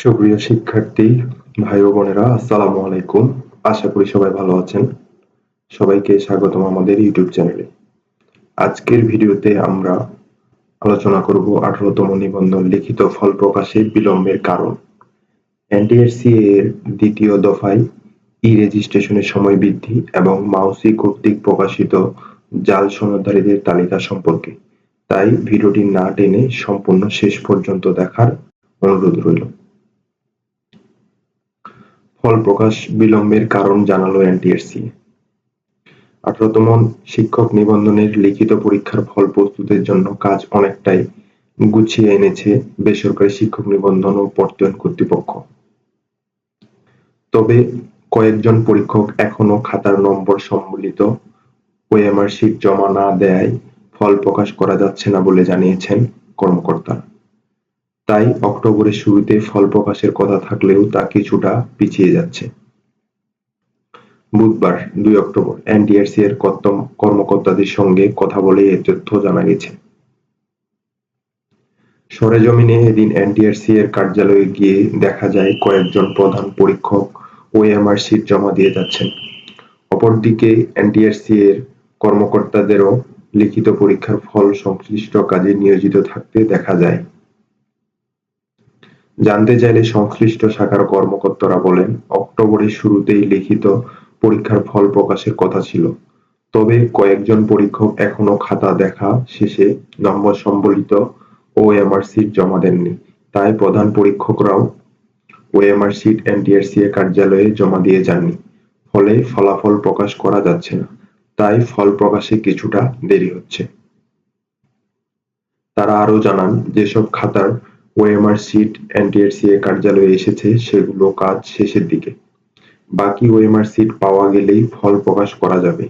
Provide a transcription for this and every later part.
সুপ্রিয় শিক্ষার্থী, ভাই বোনেরা, আসসালামু আলাইকুম। আশা করি সবাই ভালো আছেন। সবাইকে স্বাগতম আমাদের ইউটিউব চ্যানেলে। আজকের ভিডিওতে আমরা আলোচনা করব আঠারোতম নিবন্ধন লিখিত ফল প্রকাশে বিলম্বের কারণ। এনটিএসসি এর দ্বিতীয় দফায় ই রেজিস্ট্রেশনের সময় বৃদ্ধি এবং মাউসি কর্তৃক প্রকাশিত জাল সনদধারীদের তালিকা সম্পর্কে। তাই ভিডিওটি না টেনে সম্পূর্ণ শেষ পর্যন্ত দেখার অনুরোধ রইল। ফল প্রকাশ বিলম্বের কারণ জানালো এনটিএসসি আঠারোতম শিক্ষক নিবন্ধনের লিখিত পরীক্ষার ফল প্রস্তুতের জন্য কাজ অনেকটাই গুছিয়ে এনেছে বেসরকারি শিক্ষক নিবন্ধন ও প্রত্যয়ন কর্তৃপক্ষ। তবে কয়েকজন পরীক্ষক এখনও খাতার নম্বর সম্বলিত ওএমআর শিট জমা না দেয়ায় ফল প্রকাশ করা যাচ্ছে না বলে জানিয়েছেন কর্মকর্তারা। তাই অক্টোবরের শুরুতে ফল প্রকাশের কথা থাকলেও তা কিছুটা পিছিয়ে যাচ্ছে। বুধবার দুই অক্টোবর এনটিআরসি এর কর্মকর্তাদের সঙ্গে কথা বলে এ তথ্য জানা গেছে। সরেজমিনে এদিন এনটিআরসি এর কার্যালয়ে গিয়ে দেখা যায় কয়েকজন প্রধান পরীক্ষক ওএমআর শিট জমা দিয়ে যাচ্ছেন। অপরদিকে এনটিআরসি এর কর্মকর্তাদেরও লিখিত পরীক্ষার ফল সংশ্লিষ্ট কাজে নিয়োজিত থাকতে দেখা যায়। জানতে চাইলে সংশ্লিষ্ট শাখার কর্মকর্তারা বলেন, অক্টোবরের শুরুতেই লিখিত পরীক্ষার ফল প্রকাশের কথা ছিল। তবে কয়েকজন পরীক্ষক এখনও খাতা দেখা শেষে নম্বর সম্বলিত ওএমআর সিট জমা দেননি। তাই প্রধান পরীক্ষকরাও ওএমআর সিট এনটিআরসি এর কার্যালয়ে জমা দিয়ে যাননি। ফলে ফলাফল প্রকাশ করা যাচ্ছে না। তাই ফল প্রকাশে কিছুটা দেরি হচ্ছে। তারা আরও জানান, যেসব খাতার ওএমআর সিট এনটিআরসি এর কার্যালয়ে এসেছে সেগুলো কাজ শেষের দিকে। বাকি ওএমআর সিট পাওয়া গেলেই ফল প্রকাশ করা যাবে।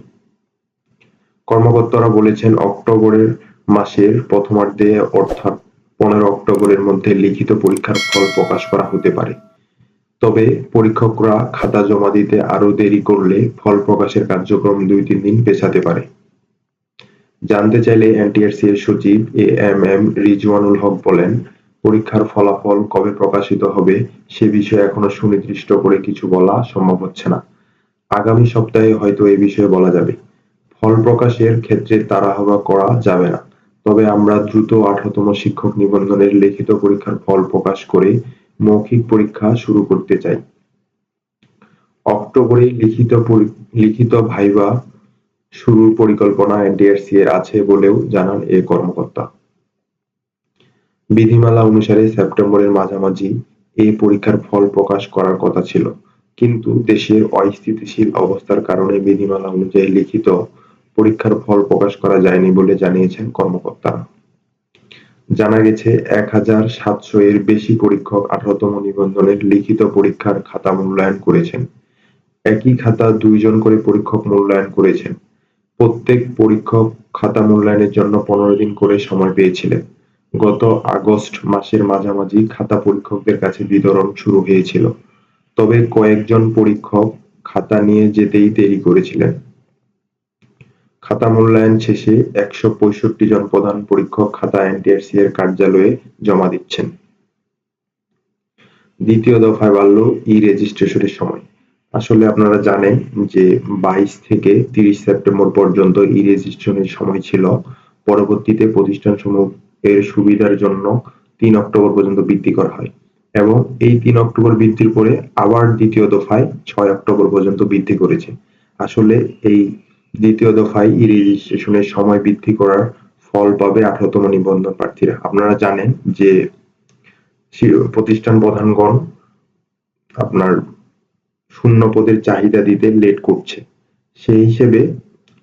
কর্মকর্তারা বলেছেন, অক্টোবরের মাসের প্রথমার্ধে অর্থাৎ পনেরো অক্টোবরের মধ্যে লিখিত পরীক্ষার ফল প্রকাশ করা হতে পারে। তবে পরীক্ষকরা খাতা জমা দিতে আরও দেরি করলে ফল প্রকাশের কার্যক্রম দুই তিন দিন পেছাতে পারে। জানতে চাইলে এনটিআরসি এর সচিব A M M Rizwanul Haque বলেন পরীক্ষার ফলাফল কবে প্রকাশিত হবে সে বিষয়ে এখনও সুনির্দিষ্ট করে কিছু বলা সম্ভব হচ্ছে না। আগামী সপ্তাহে হয়তো এ বিষয়ে বলা যাবে। ফল প্রকাশের ক্ষেত্রে তাড়াহুড়া করা যাবে না। তবে আমরা দ্রুত আঠারোতম শিক্ষক নিবন্ধনের লিখিত পরীক্ষার ফল প্রকাশ করে মৌখিক পরীক্ষা শুরু করতে চাই। অক্টোবরে লিখিত লিখিত ভাইবা শুরুর পরিকল্পনা এনটিআরসি এর আছে বলেও জানান এ কর্মকর্তা। বিধিমালা অনুসারে সেপ্টেম্বরের মাঝামাঝি এই পরীক্ষার ফল প্রকাশ করার কথা ছিল। কিন্তু দেশের অস্থিতিশীল অবস্থার কারণে বিধিমালা অনুযায়ী লিখিত পরীক্ষার ফল প্রকাশ করা যায়নি বলে জানিয়েছেন কর্মকর্তারা। জানা গেছে, এক হাজার সাতশো এর বেশি পরীক্ষক আঠারোতম নিবন্ধনের লিখিত পরীক্ষার খাতা মূল্যায়ন করেছেন। একই খাতা দুইজন করে পরীক্ষক মূল্যায়ন করেছেন। প্রত্যেক পরীক্ষক খাতা মূল্যায়নের জন্য পনেরো দিন করে সময় পেয়েছিলেন। গত আগস্ট মাসের মাঝামাঝি খাতা পরীক্ষকদের কাছে বিতরণ শুরু হয়েছিল। তবে কয়েকজন পরীক্ষক খাতা নিয়ে যেতেই দেরি করেছিলেন। খাতা মূল্যায়ন শেষে একশো পঁয়ষট্টি জন প্রধান পরীক্ষক খাতা এনটিআরসি এর কার্যালয়ে জমা দিচ্ছেন। দ্বিতীয় দফায় বাড়ল ই রেজিস্ট্রেশনের সময়। আসলে আপনারা জানেন যে বাইশ থেকে তিরিশ সেপ্টেম্বর পর্যন্ত ই রেজিস্ট্রেশনের সময় ছিল। পরবর্তীতে প্রতিষ্ঠান সমূহ এর সুবিধার জন্য তিন অক্টোবর পর্যন্ত বৃদ্ধি করা হয় এবং এই তিন অক্টোবর বৃদ্ধির পরে আবার দ্বিতীয় দফায় ছয় অক্টোবর পর্যন্ত বৃদ্ধি করেছে। আসলে এই দ্বিতীয় দফায় ই রেজিস্ট্রেশনের সময় বৃদ্ধি করার ফল পাবে আঠারোতম নিবন্ধন প্রার্থীরা। আপনারা জানেন যে প্রতিষ্ঠান প্রধানগণ আপনার শূন্য পদের চাহিদা দিতে লেট করছে। সেই হিসেবে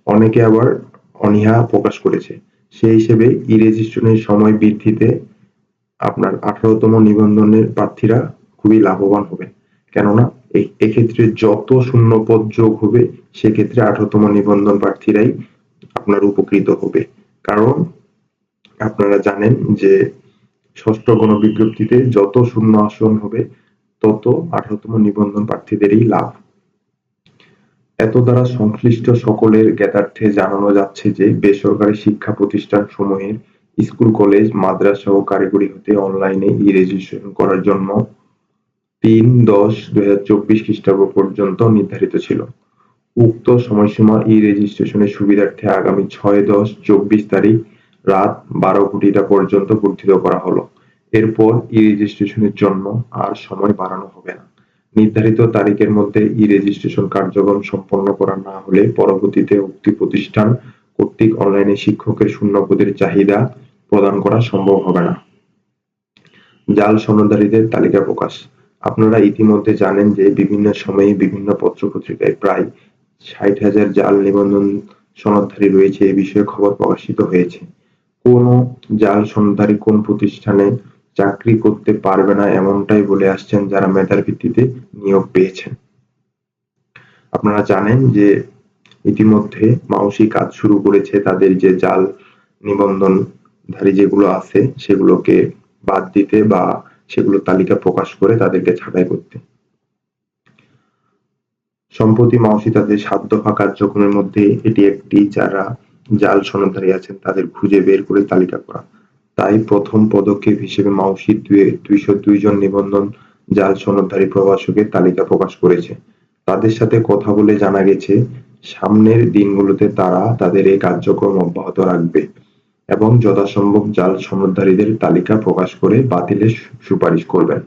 অনেকে আবার অনীহা প্রকাশ করেছে। সেই হিসেবে ই রেজিস্ট্রেশনের সময় বৃদ্ধিতে আপনার আঠারোতম নিবন্ধনের প্রার্থীরা খুবই লাভবান হবে কেননা এক্ষেত্রে যত শূন্য পদ যোগ হবে, সেক্ষেত্রে আঠারোতম নিবন্ধন প্রার্থীরাই আপনার উপকৃত হবে। কারণ আপনারা জানেন যে ষষ্ঠ গণবিজ্ঞপ্তিতে যত শূন্য আসন হবে, তত আঠারোতম নিবন্ধন প্রার্থীদেরই লাভ। এত দ্বারা সংশ্লিষ্ট সকলের জ্ঞাতার্থে জানানো যাচ্ছে যে, বেসরকারি শিক্ষা প্রতিষ্ঠান সমূহের স্কুল, কলেজ, মাদ্রাসা ও কারিগরি হতে অনলাইনে ই রেজিস্ট্রেশন করার জন্য তিন দশ দুই হাজার চব্বিশ খ্রিস্টাব্দ পর্যন্ত নির্ধারিত ছিল। উক্ত সময়সীমা ই রেজিস্ট্রেশনের সুবিধার্থে আগামী ছয় দশ চব্বিশ তারিখ রাত বারো কোটিটা পর্যন্ত বর্ধিত করা হলো। এরপর ই রেজিস্ট্রেশনের জন্য আর সময় বাড়ানো হবে না। নির্ধারিত তারিখের মধ্যে ই রেজিস্ট্রেশন কার্যক্রম সম্পন্ন করা না হলে পরবর্তীতে উক্ত প্রতিষ্ঠান কর্তৃক অনলাইনে শিক্ষকের শূন্যপদের চাহিদা প্রদান করা সম্ভব হবে না। জাল সনদধারীদের তালিকা প্রকাশ। আপনারা ইতিমধ্যে জানেন যে বিভিন্ন সময়ে বিভিন্ন পত্র-পত্রিকায় প্রায় ষাট হাজার জাল নিবন্ধন সনদধারী রয়েছে এ বিষয়ে খবর প্রকাশিত হয়েছে। কোন জাল সনদধারী কোন প্রতিষ্ঠানে চাকরি করতে পারবে না এমনটাই বলে আসছেন যারা মেধার ভিত্তিতে নিয়োগ পেয়েছেন। আপনারা জানেন যে ইতিমধ্যে মাউসি কাজ শুরু করেছে তাদের যে জাল নিবন্ধনধারী যেগুলো আছে সেগুলোকে বাদ দিতে বা সেগুলো তালিকা প্রকাশ করে তাদেরকে ছাঁটাই করতে। সম্প্রতি মাউসি তাদের সাত দফা কার্যক্রমের মধ্যে এটি একটি যারা জাল সনদধারী আছেন তাদের খুঁজে বের করে তালিকা করা। তাই প্রথম পদক্ষেপ হিসেবে মাউসি দুইশো দুই জন নিবন্ধন জাল সনদধারী প্রবাসকের তালিকা প্রকাশ করেছে। তাদের সাথে কথা বলে জানা গেছে, সামনের দিনগুলোতে তারা তাদের এই কার্যক্রম অব্যাহত রাখবে এবং যথাসম্ভব জাল সনদধারীদের তালিকা প্রকাশ করে বাতিলের সুপারিশ করবেন।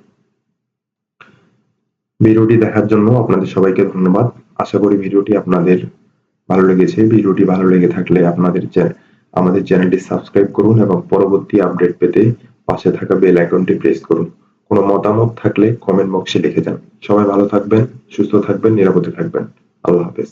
ভিডিওটি দেখার জন্য আপনাদের সবাইকে ধন্যবাদ। আশা করি ভিডিওটি আপনাদের ভালো লেগেছে। ভিডিওটি ভালো লেগে থাকলে আপনাদের আমাদের চ্যানেলটি সাবস্ক্রাইব করুন এবং পরবর্তী আপডেট পেতে পাশে থাকা বেল আইকনটি প্রেস করুন। কোনো মতামত থাকলে কমেন্ট বক্সে লিখে যান। সবাই ভালো থাকবেন, সুস্থ থাকবেন, নিরাপদে থাকবেন। আল্লাহ হাফেজ।